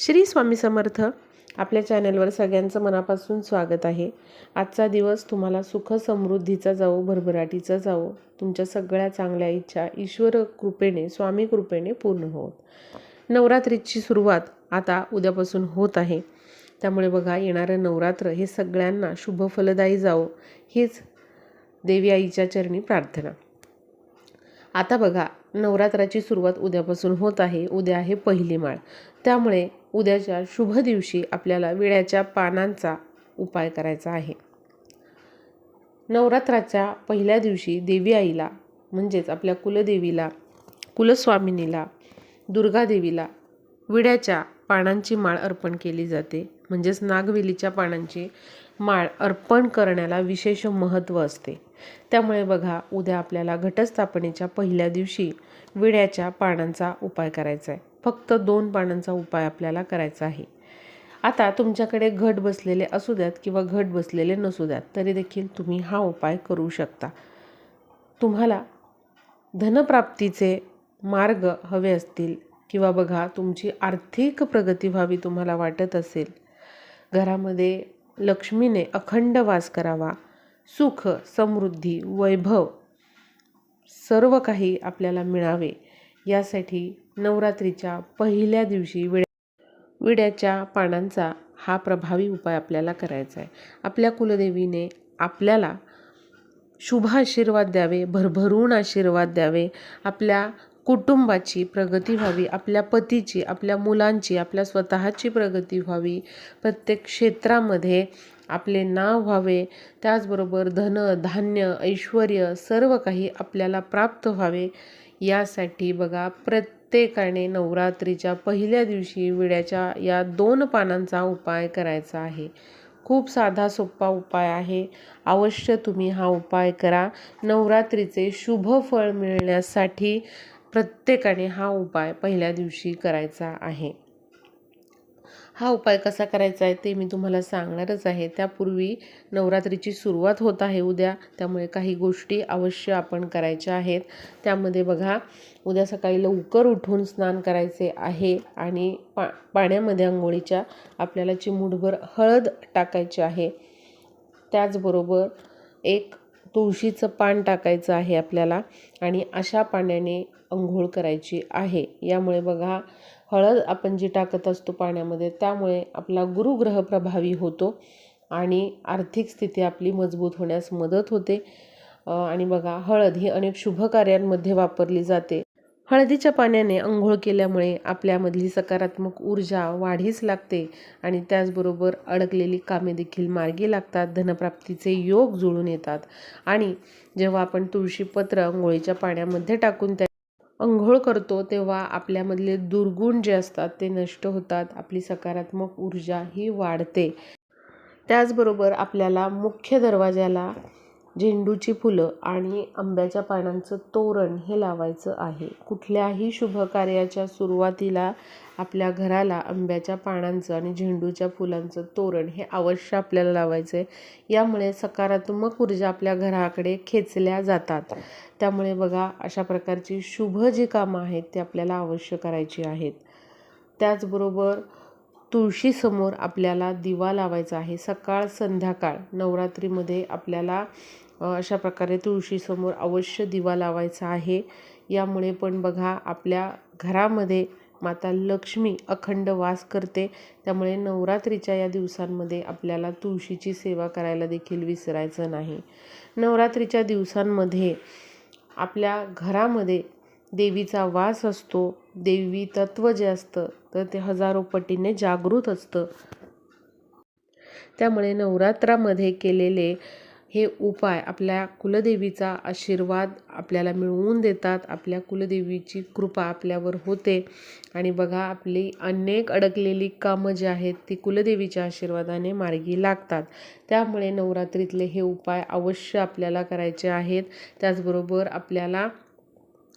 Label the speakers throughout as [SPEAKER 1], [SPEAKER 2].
[SPEAKER 1] श्री स्वामी समर्थ आपल्या चॅनलवर सगळ्यांचं मनापासून स्वागत आहे. आजचा दिवस तुम्हाला सुख समृद्धीचा जावो भरभराटीचा जावो. तुमच्या सगळ्या चांगल्या इच्छा ईश्वर कृपेने स्वामी कृपेने पूर्ण होत नवरात्रीची सुरुवात आता उद्यापासून होत आहे. त्यामुळे बघा येणारं नवरात्र हे सगळ्यांना शुभ फलदायी जावो हीच देवी आईच्या चरणी प्रार्थना. आता बघा नवरात्राची सुरुवात उद्यापासून होत आहे. उद्या आहे पहिली माळ. त्यामुळे उद्याच्या शुभ दिवशी आपल्याला विड्याच्या पानांचा उपाय करायचा आहे. नवरात्राच्या पहिल्या दिवशी देवी आईला म्हणजेच आपल्या कुलदेवीला कुलस्वामिनीला दुर्गादेवीला विड्याच्या पानांची माळ अर्पण केली जाते. म्हणजेच नागवेलीच्या पानांची माळ अर्पण करण्याला विशेष महत्त्व असते. त्यामुळे बघा उद्या आपल्याला घटस्थापनेच्या पहिल्या दिवशी विड्याच्या पानांचा उपाय करायचा आहे. फक्त दोन पानांचा उपाय आपल्याला करायचा आहे. आता तुमच्याकडे घट बसलेले असू द्यात किंवा घट बसलेले नसू द्यात तरी देखील तुम्ही हा उपाय करू शकता. तुम्हाला धनप्राप्तीचे मार्ग हवे असतील किंवा बघा तुमची आर्थिक प्रगती व्हावी तुम्हाला वाटत असेल घरामध्ये लक्ष्मीने अखंड वास करावा सुख समृद्धी वैभव सर्व काही आपल्याला मिळावे. यासाठी नवरात्रीच्या पहिल्या दिवशी विड्या विड्याच्या पानांचा हा प्रभावी उपाय आपल्याला करायचा आहे. आपल्या कुलदेवीने आपल्याला शुभ आशीर्वाद द्यावे भरभरून आशीर्वाद द्यावे. आपल्या कुटुंबाची प्रगती व्हावी आपल्या पतीची आपल्या मुलांची आपल्या स्वतःची प्रगती व्हावी. प्रत्येक क्षेत्रामध्ये आपले नाव व्हावे. त्याचबरोबर धन धान्य ऐश्वर सर्व काही आपल्याला प्राप्त व्हावे. यासाठी बघा प्रत्येकाने नवरात्रीच्या पहिल्या दिवशी विड्याच्या या दोन पानांचा उपाय करायचा आहे. खूप साधा सोपा उपाय आहे. अवश्य तुम्ही हा उपाय करा. नवरात्रीचे शुभ फळ मिळण्यासाठी प्रत्येकाने हा उपाय पहिल्या दिवशी करायचा आहे. हा उपाय कसा करायचा आहे ते मी तुम्हाला सांगणारच आहे. त्यापूर्वी नवरात्रीची सुरुवात होत आहे उद्या. त्यामुळे काही गोष्टी अवश्य आपण करायच्या आहेत. त्यामध्ये बघा उद्या सकाळी लवकर उठून स्नान करायचे आहे आणि पा पाण्यामध्ये आंघोळीच्या आपल्याला चिमूटभर हळद टाकायची आहे. त्याचबरोबर एक तुळशीचं पान टाकायचं आहे आपल्याला आणि अशा पाण्याने अंघोळ करायची आहे. यामुळे बघा हळद आपण जी टाकत असतो पाण्यामध्ये त्यामुळे आपला गुरुग्रह प्रभावी होतो आणि आर्थिक स्थिती आपली मजबूत होण्यास मदत होते. आणि बघा हळद ही अनेक शुभ कार्यांमध्ये वापरली जाते. हळदीच्या पाण्याने अंघोळ केल्यामुळे आपल्यामधली सकारात्मक ऊर्जा वाढीस लागते आणि त्याचबरोबर अडकलेली कामे देखील मार्गी लागतात धनप्राप्तीचे योग जुळून येतात. आणि जेव्हा आपण तुळशीपत्र अंघोळीच्या पाण्यामध्ये टाकून त्या अंघोळ करतो तेव्हा आपल्यामधले दुर्गुण जे असतात ते नष्ट होतात आपली सकारात्मक ऊर्जा ही वाढते. त्याचबरोबर आपल्याला मुख्य दरवाजाला झेंडूची फुलं आणि आंब्याच्या पानांचं तोरण हे लावायचं आहे. कुठल्याही शुभ कार्याच्या सुरुवातीला आपल्या घराला आंब्याच्या पानांचं आणि झेंडूच्या फुलांचं तोरण हे अवश्य आपल्याला लावायचं आहे यामुळे सकारात्मक ऊर्जा आपल्या घराकडे खेचल्या जातात. त्यामुळे बघा अशा प्रकारची शुभ जी कामं आहेत ती आपल्याला अवश्य करायची आहेत. त्याचबरोबर तुळशीसमोर आपल्याला दिवा लावायचा आहे. सकाळ संध्याकाळ नवरात्रीमध्ये आपल्याला अशा प्रकारे तुळशीसमोर अवश्य दिवा लावायचा आहे. यामुळे पण बघा आपल्या घरामध्ये माता लक्ष्मी अखंड वास करते. त्यामुळे नवरात्रीच्या या दिवसांमध्ये आपल्याला तुळशीची सेवा करायला देखील विसरायचं नाही. नवरात्रीच्या दिवसांमध्ये आपल्या घरामध्ये देवीचा वास असतो. देवी तत्व जे असतं तर ते हजारो पटीने जागृत असतं. त्यामुळे नवरात्रामध्ये केलेले हे उपाय आपल्या कुलदेवीचा आशीर्वाद आपल्याला मिळवून देतात. आपल्या कुलदेवीची कृपा आपल्यावर होते. आणि बघा आपली अनेक अडकलेली कामं जी आहेत ती कुलदेवीच्या आशीर्वादाने मार्गी लागतात. त्यामुळे नवरात्रीतले हे उपाय अवश्य आपल्याला करायचे आहेत. त्याचबरोबर आपल्याला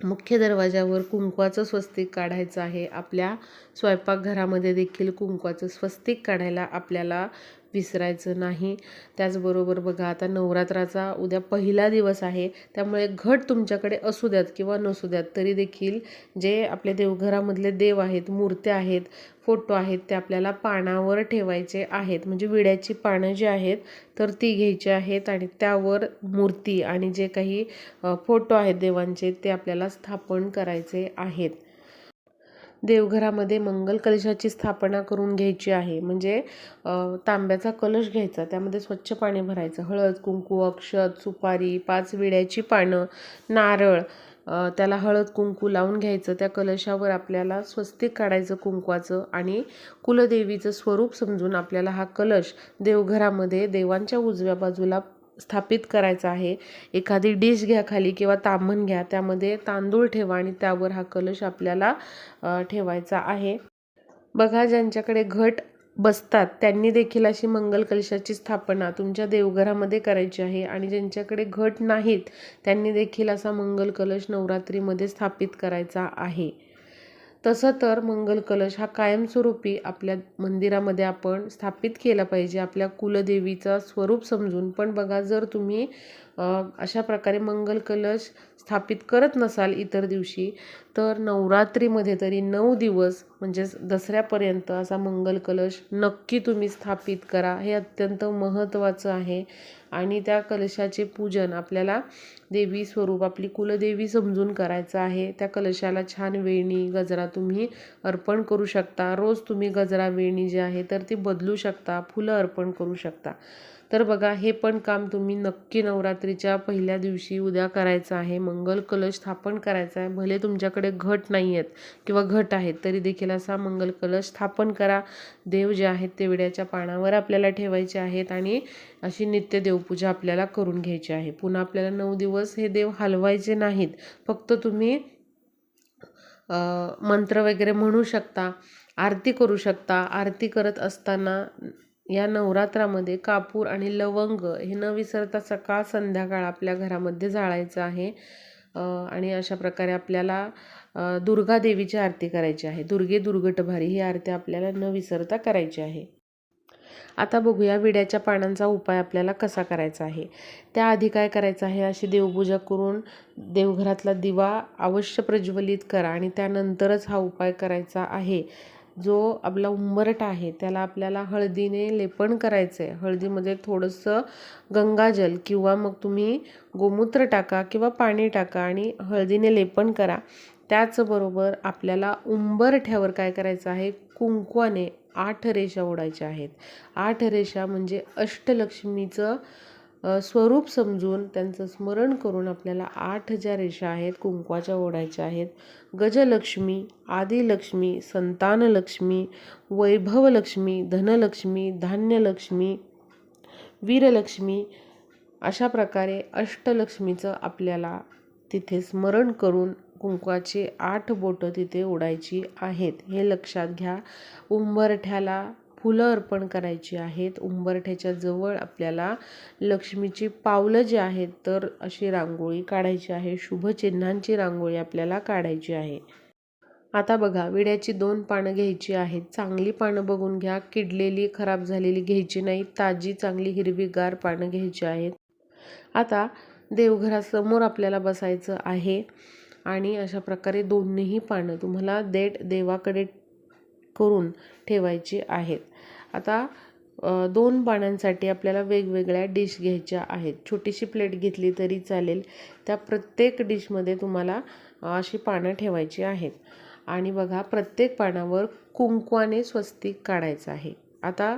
[SPEAKER 1] मुख्य दरवाजावर कुंकवाचं स्वस्तिक काढायचं आहे. आपल्या स्वयंपाकघरामध्ये देखील कुंकवाचं स्वस्तिक काढायला आपल्याला विसरायचं नाही. त्याचबरोबर बघा आता नवरात्राचा उद्या पहिला दिवस आहे. त्यामुळे घट तुमच्याकडे असू द्यात किंवा नसू द्यात तरी देखील जे आपल्या देवघरामधले देव आहेत मूर्त्या आहेत फोटो आहेत ते आपल्याला पानावर ठेवायचे आहेत. म्हणजे विड्याची पानं जी आहेत तर ती घ्यायची आहेत आणि त्यावर मूर्ती आणि जे काही फोटो आहेत देवांचे ते आपल्याला स्थापन करायचे आहेत. देवघरामध्ये मंगल कलशाची स्थापना करून घ्यायची आहे. म्हणजे तांब्याचा कलश घ्यायचा. त्यामध्ये स्वच्छ पाणी भरायचं. हळद कुंकू अक्षत सुपारी पाच विड्याची पानं नारळ त्याला हळद कुंकू लावून घ्यायचं. त्या कलशावर आपल्याला स्वस्तिक काढायचं कुंकवाचं आणि कुलदेवीचं स्वरूप समजून आपल्याला हा कलश देवघरामध्ये देवांच्या उजव्या बाजूला स्थापित करायचा आहे. एखादी डिश घ्या खाली किंवा तांबण घ्या त्यामध्ये तांदूळ ठेवा आणि त्यावर हा कलश आपल्याला ठेवायचा आहे. बघा ज्यांच्याकडे घट बसतात त्यांनी देखील अशी मंगल कलशाची स्थापना तुमच्या देवघरामध्ये करायची आहे आणि ज्यांच्याकडे घट नाहीत त्यांनी देखील असा मंगल कलश नवरात्रीमध्ये स्थापित करायचा आहे. तसं तर मंगल कलश हा कायमस्वरूपी आपल्या मंदिरामध्ये आपण स्थापित केला पाहिजे. आपल्या कुलदेवीचा स्वरूप समजून. पण बघा जर तुम्ही अशा प्रकारे मंगल कलश स्थापित करत नसाल इतर दिवशी तर नवरात्रीमध्ये तरी नऊ दिवस म्हणजेच दसऱ्यापर्यंत असा मंगल कलश नक्की तुम्ही स्थापित करा. हे अत्यंत महत्त्वाचं आहे. आणि त्या कलशाचे पूजन आपल्याला देवी स्वरूप आपली कुलदेवी समजून करायचं आहे. त्या कलशाला छान वेणी गजरा तुम्ही अर्पण करू शकता. रोज तुम्ही गजरा वेणी जी आहे तर ती बदलू शकता फुलं अर्पण करू शकता. तर बघा हे पण काम तुम्ही नक्की नवरात्रीच्या पहिल्या दिवशी उद्या करायचं आहे. मंगल कलश स्थापन करायचा आहे. भले तुमच्याकडे घट नाही आहेत किंवा घट आहेत तरी देखील असा मंगल कलश स्थापन करा. देव जे आहेत ते विड्याच्या पानावर आपल्याला ठेवायचे आहेत आणि अशी नित्य देवपूजा आपल्याला करून घ्यायची आहे. पुन्हा आपल्याला नऊ दिवस हे देव हलवायचे नाहीत. फक्त तुम्ही मंत्र वगैरे म्हणू शकता आरती करू शकता. आरती करत असताना या नवरात्रामध्ये कापूर आणि लवंग हे न विसरता सकाळ संध्याकाळ आपल्या घरामध्ये जाळायचं आहे. आणि अशा प्रकारे आपल्याला दुर्गा देवीची आरती करायची आहे. दुर्गे दुर्गटभारी ही आरती आपल्याला न विसरता करायची आहे. आता बघूया विड्याच्या पानांचा उपाय आपल्याला कसा करायचा आहे. त्याआधी काय करायचं आहे? अशी देवपूजा करून देवघरातला दिवा अवश्य प्रज्वलित करा आणि त्यानंतरच हा उपाय करायचा आहे. जो आपला उंबरटा आहे त्याला आपल्याला हळदीने लेपन करायचं आहे हळदीमध्ये म्हणजे थोडंसं गंगाजल किंवा मग तुम्ही गोमूत्र टाका किंवा पाणी टाका आणि हळदीने लेपन करा. त्याचबरोबर आपल्याला उंबरठ्यावर काय करायचं आहे? कुंकवाने आठ रेषा ओढायच्या आहेत. आठ रेषा म्हणजे अष्टलक्ष्मीचं स्वरूप समजून त्यांचं स्मरण करून आपल्याला आठ ज्या रेषा आहेत कुंकवाच्या ओढायच्या आहेत गजलक्ष्मी आदिलक्ष्मी संतानलक्ष्मी वैभवलक्ष्मी धनलक्ष्मी धान्यलक्ष्मी वीरलक्ष्मी अशा प्रकारे अष्टलक्ष्मीचं आपल्याला तिथे स्मरण करून कुंकवाची आठ बोटं तिथे ओढायची आहेत. हे लक्षात घ्या. उंबरठ्याला फुलं अर्पण करायची आहेत. उंबरठ्याच्या जवळ आपल्याला लक्ष्मीची पावलं जी आहेत तर अशी रांगोळी काढायची आहे. शुभचिन्हांची रांगोळी आपल्याला काढायची आहे. आता बघा विड्याची दोन पानं घ्यायची आहेत. चांगली पानं बघून घ्या. किडलेली खराब झालेली घ्यायची नाही. ताजी चांगली हिरवीगार पानं घ्यायची आहेत. आता देवघरासमोर आपल्याला बसायचं आहे आणि अशा प्रकारे दोन्हीही पानं तुम्हाला देठ देवाकडे करून ठेवायची आहेत. आता दोन पाण्यांसाठी आपल्याला वेगवेगळ्या डिश घ्यायच्या आहेत. छोटीशी प्लेट घेतली तरी चालेल. त्या प्रत्येक डिशमध्ये तुम्हाला अशी पानं ठेवायची आहेत. आणि बघा प्रत्येक पानावर कुंकवाने स्वस्तिक काढायचं आहे. आता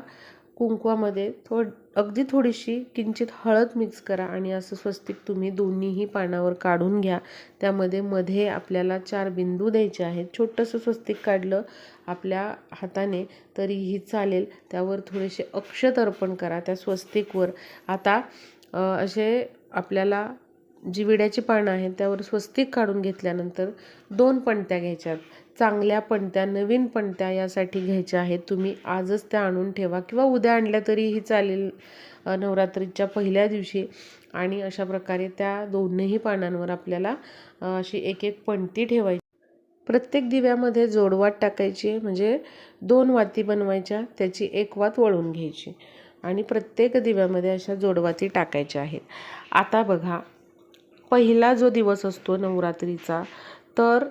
[SPEAKER 1] कुंकवामध्ये थोड अगदी थोडीशी किंचित हळद मिक्स करा आणि असं स्वस्तिक तुम्ही दोन्हीही पानावर काढून घ्या. त्यामध्ये मध्ये आपल्याला चार बिंदू द्यायचे आहेत. छोटंसं स्वस्तिक काढलं आपल्या हाताने तरीही चालेल. त्यावर थोडेसे अक्षत अर्पण करा त्या स्वस्तिकवर. आता असे आपल्याला जी विड्याची पानं आहेत त्यावर स्वस्तिक काढून घेतल्यानंतर दोन पणत्या घ्यायच्यात. चांगल्या पणत्या नवीन पणत्या यासाठी घ्यायच्या आहेत. तुम्ही आजच त्या आणून ठेवा किंवा उद्या आणल्या तरीही चालेल नवरात्रीच्या पहिल्या दिवशी. आणि अशा प्रकारे त्या दोन्ही पानांवर आपल्याला अशी एक एक पणती ठेवायची. प्रत्येक दिव्यामध्ये जोडवात टाकायची म्हणजे दोन वाती बनवायच्या त्याची एक वात वळून घ्यायची. आणि प्रत्येक दिव्यामध्ये अशा जोडवाती टाकायच्या आहेत. आता बघा पहिला जो दिवस असतो नवरात्रीचा तर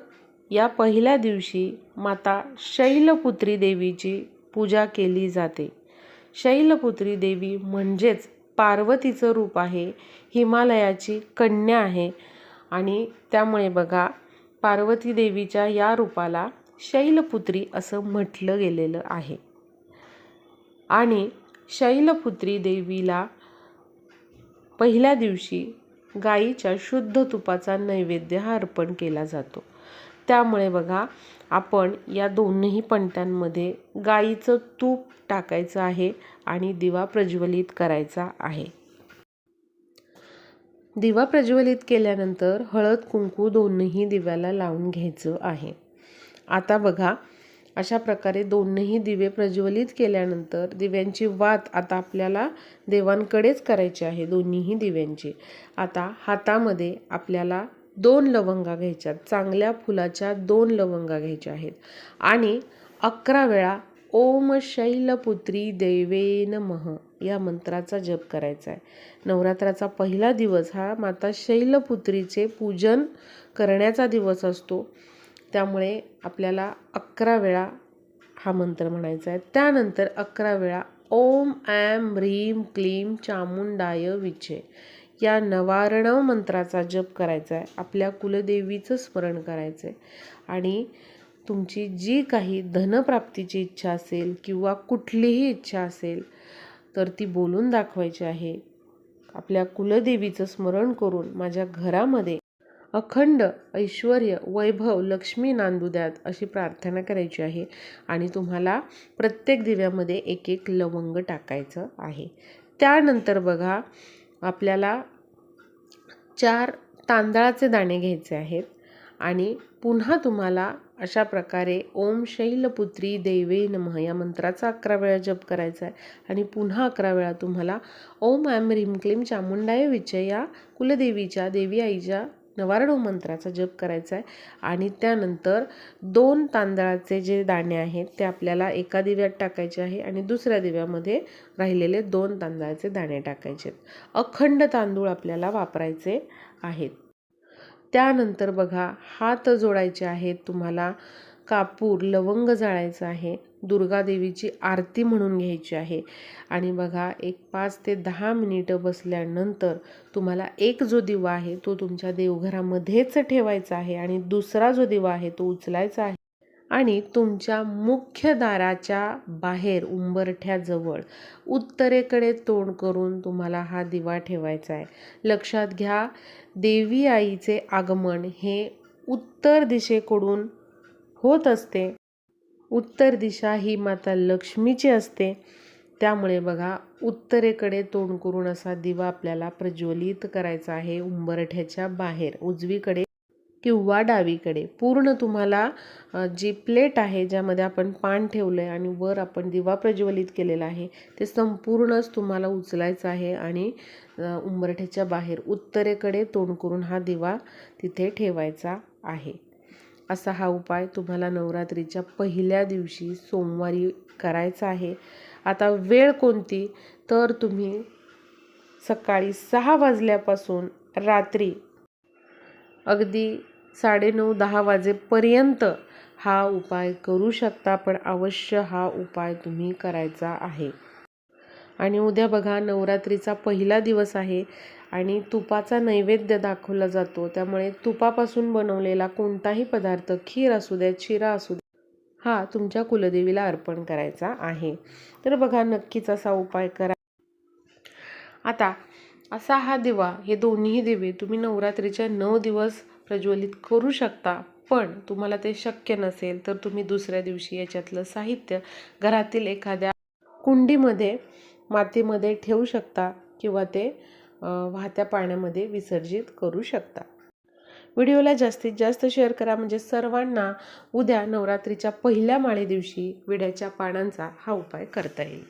[SPEAKER 1] या पहिल्या दिवशी माता शैलपुत्री देवीची पूजा केली जाते. शैलपुत्री देवी म्हणजेच पार्वतीचं रूप आहे हिमालयाची कन्या आहे. आणि त्यामुळे बघा पार्वती देवीच्या या रूपाला शैलपुत्री असं म्हटलं गेलेलं आहे. आणि शैलपुत्री देवीला पहिल्या दिवशी गाईच्या शुद्ध तुपाचा नैवेद्य हा अर्पण केला जातो. त्यामुळे बघा आपण या दोन्ही पणत्यांमध्ये गाईचं तूप टाकायचं आहे आणि दिवा प्रज्वलित करायचा आहे. दिवा प्रज्वलित केल्यानंतर हळद कुंकू दोन्ही दिव्याला लावून घ्यायचं आहे. आता बघा अशा प्रकारे दोन्ही दिवे प्रज्वलित केल्यानंतर दिव्यांची वात आता आपल्याला देवांकडेच करायची आहे दोन्हीही दिव्यांची. आता हातामध्ये आपल्याला दोन लवंगा घ्यायच्या चांगल्या फुलाच्या दोन लवंगा घ्यायच्या आहेत आणि अकरा वेळा ओम शैलपुत्री देवे नमः या मंत्राचा जप करायचा आहे नवरात्राचा पहिला दिवस हा माता शैलपुत्रीचे पूजन करण्याचा दिवस असतो. त्यामुळे आपल्याला अकरा वेळा हा मंत्र म्हणायचा आहे त्यानंतर अकरा वेळा ओम ॲम ह्रीम क्लीम चामुंडाय विचे या नवारणव मंत्राचा जप करायचा आहे. आपल्या कुलदेवीचं स्मरण करायचं आहे. आणि तुमची जी काही धनप्राप्तीची इच्छा असेल किंवा कुठलीही इच्छा असेल तर ती बोलून दाखवायची आहे. आपल्या कुलदेवीचं स्मरण करून माझ्या घरामध्ये अखंड ऐश्वर वैभव लक्ष्मी नांदू द्यात अशी प्रार्थना करायची आहे. आणि तुम्हाला प्रत्येक दिव्यामध्ये एक एक लवंग टाकायचं आहे. त्यानंतर बघा आपल्याला चार तांदळाचे दाणे घ्यायचे आहेत आणि पुन्हा तुम्हाला अशा प्रकारे ओम शैलपुत्री देवे नमः या मंत्राचा अकरा वेळा जप करायचा आहे. आणि पुन्हा अकरा वेळा तुम्हाला ओम ॲम ह्रीम क्लीम चामुंडाय विजय या कुलदेवीच्या देवी आईच्या नवारणव मंत्राचा जप करायचा आहे. आणि त्यानंतर दोन तांदळाचे जे दाणे आहेत ते आपल्याला एका दिव्यात टाकायचे आहे आणि दुसऱ्या दिव्यामध्ये राहिलेले दोन तांदळाचे दाणे टाकायचे आहेत. अखंड तांदूळ आपल्याला वापरायचे आहेत. त्यानंतर बघा हात जोडायचे आहेत तुम्हाला. कापूर लवंग जाळायचं आहे. दुर्गादेवीची आरती म्हणून घ्यायची आहे. आणि बघा एक पाच ते दहा मिनिटं बसल्यानंतर तुम्हाला एक जो दिवा आहे तो तुमच्या देवघरामध्येच ठेवायचा आहे आणि दुसरा जो दिवा आहे तो उचलायचा आहे. आणि तुमच्या मुख्य दाराच्या बाहेर उंबरठ्याजवळ उत्तरेकडे तोंड करून तुम्हाला हा दिवा ठेवायचा आहे. लक्षात घ्या देवी आईचे आगमन हे उत्तर दिशेकडून होत असते. उत्तर दिशा ही माता लक्ष्मीची असते. त्यामुळे बघा उत्तरेकडे तोंड करून असा दिवा आपल्याला प्रज्वलित करायचा आहे उंबरठ्याच्या बाहेर उजवीकडे किंवा डावीकडे. पूर्ण तुम्हाला जी प्लेट आहे ज्यामध्ये आपण पान ठेवलं आहे आणि वर आपण दिवा प्रज्वलित केलेला आहे ते संपूर्णच तुम्हाला उचलायचं आहे आणि उंबरठ्याच्या बाहेर उत्तरेकडे तोंड करून हा दिवा तिथे ठेवायचा आहे. असा हा उपाय तुम्हाला नवरात्रीच्या पहिल्या दिवशी सोमवारी करायचा आहे. आता वेळ कोणती? तर तुम्ही सकाळी सहा वाजल्यापासून रात्री अगदी साडेनऊ दहा वाजेपर्यंत हा उपाय करू शकता पण अवश्य हा उपाय तुम्ही करायचा आहे. आणि उद्या बघा नवरात्रीचा पहिला दिवस आहे. आणि तुपाचा नैवेद्य दाखवला जातो. त्यामुळे तुपापासून बनवलेला कोणताही पदार्थ खीर असू द्या शिरा असू द्या हा तुमच्या कुलदेवीला अर्पण करायचा आहे. तर बघा नक्कीच असा उपाय करा. आता असा हा दिवा हे दोन्ही दिवे तुम्ही नवरात्रीच्या नऊ दिवस प्रज्वलित करू शकता. पण तुम्हाला ते शक्य नसेल तर तुम्ही दुसऱ्या दिवशी याच्यातलं साहित्य घरातील एखाद्या कुंडीमध्ये मातीमध्ये ठेवू शकता किंवा ते वाहत्या पाण्यामध्ये विसर्जित करू शकता. व्हिडिओला जास्तीत जास्त शेअर करा. म्हणजे सर्वांना उद्या नवरात्रीच्या पहिल्या माळे दिवशी विड्याच्या पानांचा हा उपाय करता येईल.